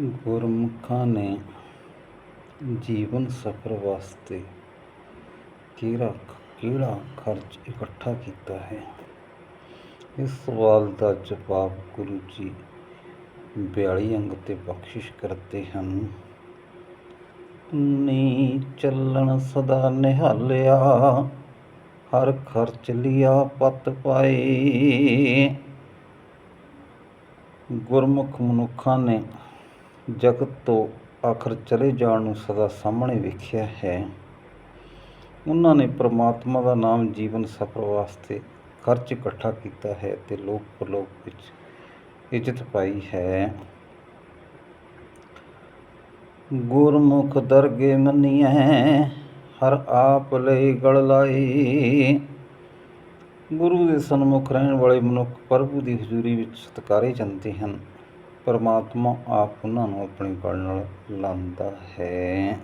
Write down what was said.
ਗੁਰਮੁਖਾਂ ਨੇ ਜੀਵਨ ਸਫਰ ਵਾਸਤੇ ਕਿਹੜਾ ਕਿਹੜਾ ਖਰਚ ਇਕੱਠਾ ਕੀਤਾ ਹੈ? ਇਸ ਸਵਾਲ ਦਾ ਜਵਾਬ ਗੁਰੂ ਜੀ 42 ਅੰਗ ਤੇ ਬਖਸ਼ਿਸ਼ ਕਰਦੇ ਹਨ। ਨੀ ਚੱਲਣ ਸਦਾ ਨਿਹਾਲਿਆ, ਹਰ ਖਰਚ ਲਿਆ ਪਤ ਪਾਏ। ਗੁਰਮੁਖ ਮਨੁੱਖਾਂ ਨੇ ਜਗਤ ਤੋਂ ਆਖਰ ਚਲੇ ਜਾਣ ਨੂੰ ਸਦਾ ਸਾਹਮਣੇ ਵੇਖਿਆ ਹੈ। ਉਹਨਾਂ ਨੇ ਪ੍ਰਮਾਤਮਾ ਦਾ ਨਾਮ ਜੀਵਨ ਸਫਰ ਵਾਸਤੇ ਖਰਚ ਇਕੱਠਾ ਕੀਤਾ ਹੈ ਤੇ ਲੋਕ ਪਰਲੋਕ ਵਿੱਚ ਇੱਜ਼ਤ ਪਾਈ ਹੈ। ਗੁਰਮੁਖ ਦਰਗੇ ਮੰਨੀਐ, ਹਰ ਆਪ ਲਈ ਗਲ ਲਾਈ। ਗੁਰੂ ਦੇ ਸਨਮੁਖ ਰਹਿਣ ਵਾਲੇ ਮਨੁੱਖ ਪ੍ਰਭੂ ਦੀ ਹਜ਼ੂਰੀ ਵਿੱਚ ਸਤਿਕਾਰੇ ਜਾਂਦੇ ਹਨ। ਪਰਮਾਤਮਾ ਆਪ ਉਹਨਾਂ ਨੂੰ ਆਪਣੇ ਗਲ ਨਾਲ ਲਾਉਂਦਾ ਹੈ।